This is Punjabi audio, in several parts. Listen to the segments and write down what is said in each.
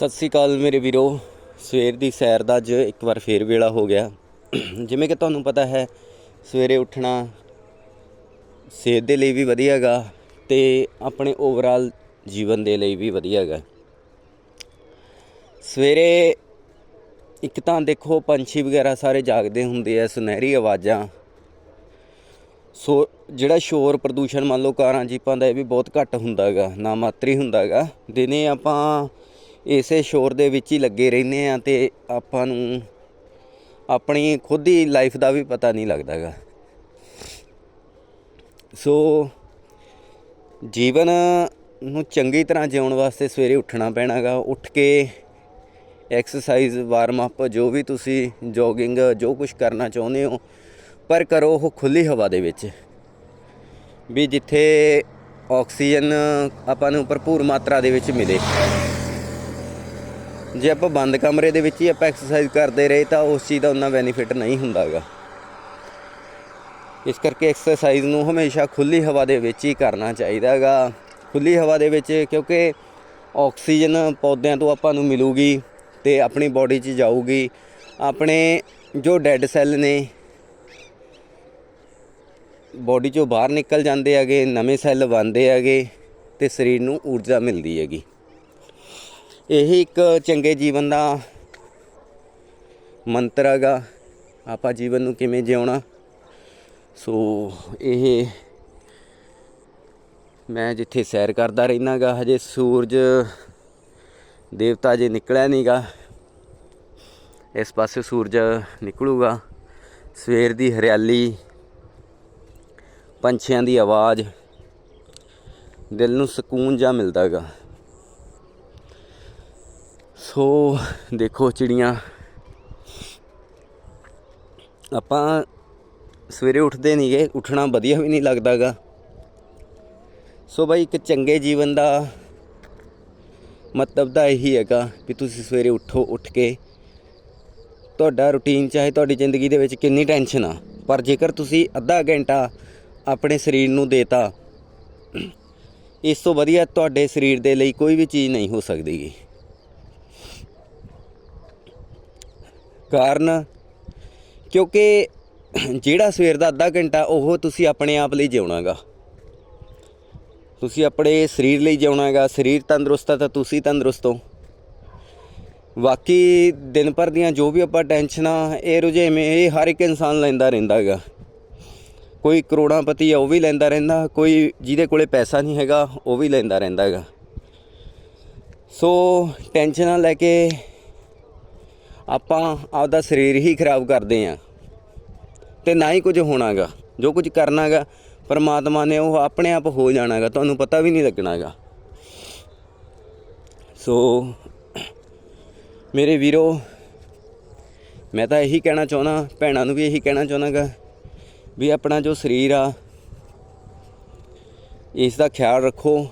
ਸਤਿ ਸ੍ਰੀ ਅਕਾਲ ਮੇਰੇ ਵੀਰੋ। ਸਵੇਰ ਦੀ ਸੈਰ ਦਾ ਅੱਜ ਇੱਕ ਵਾਰ ਫੇਰ ਵੇਲਾ ਹੋ ਗਿਆ। ਜਿਵੇਂ ਕਿ ਤੁਹਾਨੂੰ ਪਤਾ ਹੈ, ਸਵੇਰੇ ਉੱਠਣਾ ਸਿਹਤ ਦੇ ਲਈ ਵੀ ਵਧੀਆ ਹੈਗਾ ਤੇ ਆਪਣੇ ਓਵਰਆਲ ਜੀਵਨ ਦੇ ਲਈ ਵੀ ਵਧੀਆ ਹੈਗਾ ਸਵੇਰੇ ਇੱਕ ਤਾਂ ਦੇਖੋ, ਪੰਛੀ ਵਗੈਰਾ ਸਾਰੇ ਜਾਗਦੇ ਹੁੰਦੇ ਆ, ਸੁਨਹਿਰੀ ਆਵਾਜ਼ਾਂ। ਸੋ ਜਿਹੜਾ ਸ਼ੋਰ ਪ੍ਰਦੂਸ਼ਣ ਮੰਨ ਲਓ ਕਾਰਾਂ, ਜੀਪਾਂ ਦਾ ਇਹ ਵੀ ਬਹੁਤ ਘੱਟ ਹੁੰਦਾ ਹੈਗਾ ਨਾ ਮਾਤਰੀ ਹੁੰਦਾ ਹੈਗਾ ਦਿਨੇ ਆਪਾਂ ਇਸੇ ਸ਼ੋਰ ਦੇ ਵਿੱਚ ਹੀ ਲੱਗੇ ਰਹਿੰਦੇ ਆ ਤੇ ਆਪਾਂ ਨੂੰ ਆਪਣੀ ਖੁਦ ਦੀ ਲਾਈਫ ਦਾ ਵੀ ਪਤਾ ਨਹੀਂ ਲੱਗਦਾ ਹੈਗਾ। ਸੋ ਜੀਵਨ ਨੂੰ ਚੰਗੀ ਤਰ੍ਹਾਂ ਜਿਉਣ ਵਾਸਤੇ ਸਵੇਰੇ ਉੱਠਣਾ ਪੈਣਾਗਾ ਉੱਠ ਕੇ ਐਕਸਰਸਾਈਜ਼ ਵਾਰਮ ਅਪ ਜੋ ਵੀ ਤੁਸੀਂ ਜੋਗਿੰਗ ਜੋ ਕੁਝ ਕਰਨਾ ਚਾਹੁੰਦੇ ਹੋ, ਪਰ ਕਰੋ ਉਹ ਖੁੱਲੀ ਹਵਾ ਦੇ ਵਿੱਚ। ਵੀ ਜਿੱਥੇ ਆਕਸੀਜਨ ਆਪਾਂ ਨੂੰ ਭਰਪੂਰ ਮਾਤਰਾ ਦੇ ਵਿੱਚ ਮਿਲੇ। ਜੇ ਆਪਾਂ ਬੰਦ ਕਮਰੇ ਦੇ ਵਿੱਚ ਹੀ ਆਪਾਂ ਐਕਸਰਸਾਈਜ਼ ਕਰਦੇ ਰਹੇ ਤਾਂ ਉਸ ਚੀਜ਼ ਦਾ ਉਹਨਾਂ ਬੈਨੀਫਿਟ ਨਹੀਂ ਹੁੰਦਾਗਾ ਇਸ ਕਰਕੇ ਐਕਸਰਸਾਈਜ਼ ਨੂੰ ਹਮੇਸ਼ਾ ਖੁੱਲੀ ਹਵਾ ਦੇ ਵਿੱਚ ਹੀ ਕਰਨਾ ਚਾਹੀਦਾ ਹੈਗਾ ਖੁੱਲੀ ਹਵਾ ਦੇ ਵਿੱਚ ਕਿਉਂਕਿ ਆਕਸੀਜਨ ਪੌਦਿਆਂ ਤੋਂ ਆਪਾਂ ਨੂੰ ਮਿਲੂਗੀ ਤੇ ਆਪਣੀ ਬਾਡੀ 'ਚ ਜਾਊਗੀ। ਆਪਣੇ ਜੋ ਡੈੱਡ ਸੈੱਲ ਨੇ ਬਾਡੀ 'ਚੋਂ ਬਾਹਰ ਨਿਕਲ ਜਾਂਦੇ ਹੈਗੇ, ਨਵੇਂ ਸੈੱਲ ਬਣਦੇ ਹੈਗੇ ਤੇ ਸਰੀਰ ਨੂੰ ਊਰਜਾ ਮਿਲਦੀ ਹੈਗੀ। ਇਹ ਇੱਕ ਚੰਗੇ ਜੀਵਨ ਦਾ ਮੰਤਰ ਹੈਗਾ। ਆਪਾਂ ਜੀਵਨ ਨੂੰ ਕਿਵੇਂ ਜਿਉਣਾ। ਸੋ ਇਹ ਮੈਂ ਜਿੱਥੇ ਸੈਰ ਕਰਦਾ ਰਹਿਣਾਗਾ ਹਜੇ ਸੂਰਜ ਦੇਵਤਾ ਜੇ ਨਿਕਲਿਆ ਨਹੀਂਗਾ ਇਸ ਪਾਸੇ ਸੂਰਜ ਨਿਕਲੂਗਾ। ਸਵੇਰ ਦੀ ਹਰਿਆਲੀ, ਪੰਛੀਆਂ ਦੀ ਆਵਾਜ਼, ਦਿਲ ਨੂੰ ਸਕੂਨ ਜਾ ਮਿਲਦਾ ਹੈਗਾ ਸੋ ਦੇਖੋ ਚਿੜੀਆਂ। ਆਪਾਂ ਸਵੇਰੇ ਉੱਠਦੇ ਨਹੀਂਗੇ ਉੱਠਣਾ ਵਧੀਆ ਵੀ ਨਹੀਂ ਲੱਗਦਾਗਾ। ਸੋ ਬਾਈ, ਇੱਕ ਚੰਗੇ ਜੀਵਨ ਦਾ ਮਤਲਬ ਤਾਂ ਇਹੀ ਹੈਗਾ ਕਿ ਤੁਸੀਂ ਸਵੇਰੇ ਉੱਠੋ, ਉੱਠ ਕੇ ਤੁਹਾਡਾ ਰੁਟੀਨ, ਚਾਹੇ ਤੁਹਾਡੀ ਜ਼ਿੰਦਗੀ ਦੇ ਵਿੱਚ ਕਿੰਨੀ ਟੈਨਸ਼ਨ ਆ, ਪਰ ਜੇਕਰ ਤੁਸੀਂ ਅੱਧਾ ਘੰਟਾ ਆਪਣੇ ਸਰੀਰ ਨੂੰ ਦੇਤਾ, ਇਸ ਤੋਂ ਵਧੀਆ ਤੁਹਾਡੇ ਸਰੀਰ ਦੇ ਲਈ ਕੋਈ ਵੀ ਚੀਜ਼ ਨਹੀਂ ਹੋ ਸਕਦੀਗੀ। ਕਾਰਨ? ਕਿਉਂਕਿ ਜਿਹੜਾ ਸਵੇਰ ਦਾ ਅੱਧਾ ਘੰਟਾ ਉਹ ਤੁਸੀਂ ਆਪਣੇ ਆਪ ਲਈ ਜਿਉਣਾਗਾ। ਤੁਸੀਂ ਆਪਣੇ ਸਰੀਰ ਲਈ ਜਿਉਣਾਗਾ। ਸਰੀਰ ਤੰਦਰੁਸਤ ਆ ਤਾਂ ਤੁਸੀਂ ਤੰਦਰੁਸਤ ਹੋ। ਬਾਕੀ ਦਿਨ ਭਰ ਦੀਆਂ ਜੋ ਵੀ ਆਪਾਂ ਟੈਨਸ਼ਨਾਂ, ਇਹ ਰੁਝੇਵੇਂ, ਇਹ ਹਰ ਇੱਕ ਇਨਸਾਨ ਲੈਂਦਾ ਰਹਿੰਦਾ ਹੈਗਾ ਕੋਈ ਕਰੋੜਾਂਪਤੀ ਆ, ਉਹ ਵੀ ਲੈਂਦਾ ਰਹਿੰਦਾ। ਕੋਈ ਜਿਹਦੇ ਕੋਲੇ ਪੈਸਾ ਨਹੀਂ ਹੈਗਾ, ਉਹ ਵੀ ਲੈਂਦਾ ਰਹਿੰਦਾ ਹੈਗਾ ਸੋ ਟੈਨਸ਼ਨਾਂ ਲੈ ਕੇ ਆਪਾਂ ਆਪਦਾ ਸਰੀਰ ਹੀ ਖਰਾਬ ਕਰਦੇ ਆਂ। ਤੇ ਨਾ ਹੀ ਕੁਝ ਹੋਣਾਗਾ। ਜੋ ਕੁਝ ਕਰਨਾਗਾ, ਪਰਮਾਤਮਾ ਨੇ ਉਹ ਆਪਣੇ ਆਪ ਹੋ ਜਾਣਾਗਾ, ਤੁਹਾਨੂੰ ਪਤਾ ਵੀ ਨਹੀਂ ਲੱਗਣਾਗਾ। ਸੋ, ਮੇਰੇ ਵੀਰੋ, ਮੈਂ ਤਾਂ ਇਹੀ ਕਹਿਣਾ ਚਾਹੁੰਦਾ, ਭੈਣਾਂ ਨੂੰ ਵੀ ਇਹੀ ਕਹਿਣਾ ਚਾਹੁੰਦਾਗਾ ਵੀ ਆਪਣਾ ਜੋ ਸਰੀਰ ਆ, ਇਸ ਦਾ ਖਿਆਲ ਰੱਖੋ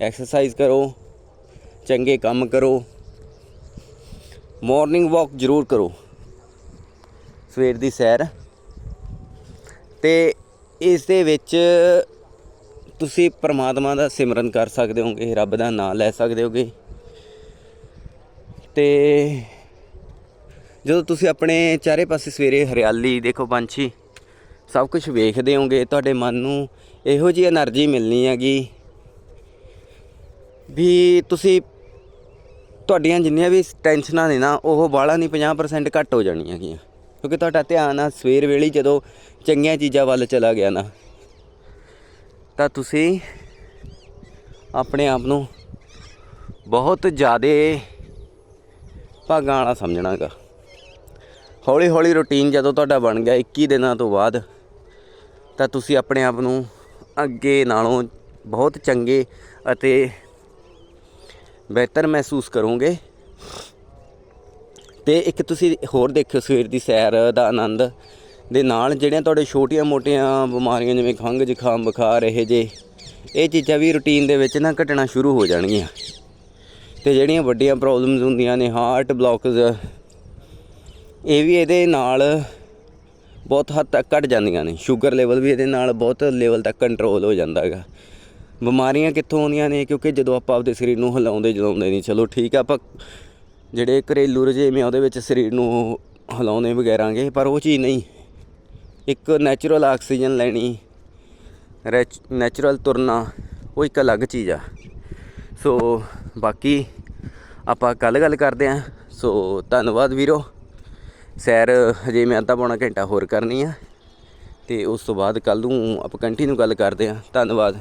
ਐਕਸਰਸਾਈਜ਼ ਕਰੋ, ਚੰਗੇ ਕੰਮ ਕਰੋ। ਮਾਰਨਿੰਗ ਵਾਕ ਜ਼ਰੂਰ ਕਰੋ। ਸਵੇਰ ਦੀ ਸੈਰ। ਤੇ ਇਸ ਦੇ ਵਿੱਚ ਤੁਸੀਂ ਪਰਮਾਤਮਾ ਦਾ ਸਿਮਰਨ ਕਰ ਸਕਦੇ ਹੋਗੇ, ਰੱਬ ਦਾ ਨਾਮ ਲੈ ਸਕਦੇ ਹੋਗੇ। ਤੇ ਜਦੋਂ ਤੁਸੀਂ ਆਪਣੇ ਚਾਰੇ ਪਾਸੇ ਸਵੇਰੇ ਹਰਿਆਲੀ, ਦੇਖੋ ਪੰਛੀ, ਸਭ ਕੁਝ ਵੇਖਦੇ ਹੋਗੇ, ਤੁਹਾਡੇ ਮਨ ਨੂੰ ਇਹੋ ਜੀ એનર્ਜੀ ਮਿਲਣੀ ਹੈਗੀ ਵੀ ਤੁਸੀਂ ਤੁਹਾਡੀਆਂ ਜਿੰਨੀਆਂ ਵੀ ਟੈਨਸ਼ਨਾਂ ਨੇ ਨਾ, ਉਹ ਬਾਹਲਾ ਨਹੀਂ 50% ਘੱਟ ਹੋ ਜਾਣੀਆਂ ਗੀਆਂ ਕਿਉਂਕਿ ਤੁਹਾਡਾ ਧਿਆਨ ਆ, ਸਵੇਰ ਵੇਲੇ ਜਦੋਂ ਚੰਗੀਆਂ ਚੀਜ਼ਾਂ ਵੱਲ ਚਲਾ ਗਿਆ ਨਾ, ਤਾਂ ਤੁਸੀਂ ਆਪਣੇ ਆਪ ਨੂੰ ਬਹੁਤ ਜ਼ਿਆਦਾ ਭਾਗਾਂ ਵਾਲਾ ਸਮਝਣਾਗਾ ਹੌਲੀ ਹੌਲੀ ਰੁਟੀਨ ਜਦੋਂ ਤੁਹਾਡਾ ਬਣ ਗਿਆ 21 ਦਿਨਾਂ ਤੋਂ ਬਾਅਦ, ਤਾਂ ਤੁਸੀਂ ਆਪਣੇ ਆਪ ਨੂੰ ਅੱਗੇ ਨਾਲੋਂ ਬਹੁਤ ਚੰਗੇ ਅਤੇ ਬਿਹਤਰ ਮਹਿਸੂਸ ਕਰੋਗੇ। ਤੇ ਇੱਕ ਤੁਸੀਂ ਹੋਰ ਦੇਖਿਓ, ਸਵੇਰ ਦੀ ਸੈਰ ਦਾ ਆਨੰਦ ਦੇ ਨਾਲ ਜਿਹੜੀਆਂ ਤੁਹਾਡੇ ਛੋਟੀਆਂ ਮੋਟੀਆਂ ਬਿਮਾਰੀਆਂ ਜਿਵੇਂ ਖੰਘ ਜ਼ੁਕਾਮ, ਬੁਖਾਰ ਇਹ ਜੇ ਇਹ ਚੀਜ਼ਾਂ ਵੀ ਰੁਟੀਨ ਦੇ ਵਿੱਚ ਨਾ ਘਟਣਾ ਸ਼ੁਰੂ ਹੋ ਜਾਣਗੀਆਂ। ਤੇ ਜਿਹੜੀਆਂ ਵੱਡੀਆਂ ਪ੍ਰੋਬਲਮਸ ਹੁੰਦੀਆਂ ਨੇ ਹਾਰਟ ਬਲੌਕਸ ਇਹ ਵੀ ਇਹਦੇ ਨਾਲ ਬਹੁਤ ਹੱਦ ਤੱਕ ਘਟ ਜਾਂਦੀਆਂ ਨੇ। ਸ਼ੂਗਰ ਲੈਵਲ ਵੀ ਇਹਦੇ ਨਾਲ ਬਹੁਤ ਲੈਵਲ ਤੱਕ ਕੰਟਰੋਲ ਹੋ ਜਾਂਦਾ ਹੈਗਾ। ਬਿਮਾਰੀਆਂ ਕਿੱਥੋਂ ਆਉਂਦੀਆਂ ਨੇ? ਕਿਉਂਕਿ ਜਦੋਂ ਆਪਾਂ ਆਪਦੇ ਸਰੀਰ ਨੂੰ ਹਿਲਾਉਂਦੇ ਜਲਾਉਂਦੇ ਨਹੀਂ, ਚਲੋ ਠੀਕ ਆ, ਆਪਾਂ ਜਿਹੜੇ ਘਰੇਲੂ ਰੁਝੇਵੇਂ ਆ, ਉਹਦੇ ਵਿੱਚ ਸਰੀਰ ਨੂੰ ਹਿਲਾਉਂਦੇ ਵਗੈਰਾਗੇ, ਪਰ ਉਹ ਚੀਜ਼ ਨਹੀਂ। ਇੱਕ ਨੈਚੁਰਲ ਆਕਸੀਜਨ ਲੈਣੀ ਨੈਚੁਰਲ ਤੁਰਨਾ, ਉਹ ਇੱਕ ਅਲੱਗ ਚੀਜ਼ ਆ। ਸੋ ਬਾਕੀ ਆਪਾਂ ਕੱਲ ਗੱਲ ਕਰਦੇ ਆਂ। ਸੋ ਧੰਨਵਾਦ ਵੀਰੋ। ਸੈਰ ਹਜੇ ਮੈਂ ਅੱਧਾ ਪੌਣਾ ਘੰਟਾ ਹੋਰ ਕਰਨੀ ਆ, ਤੇ ਉਸ ਤੋਂ ਬਾਅਦ ਕੱਲ ਨੂੰ ਆਪਾਂ ਕੰਟੀਨਿਊ ਗੱਲ ਕਰਦੇ ਆਂ। ਧੰਨਵਾਦ।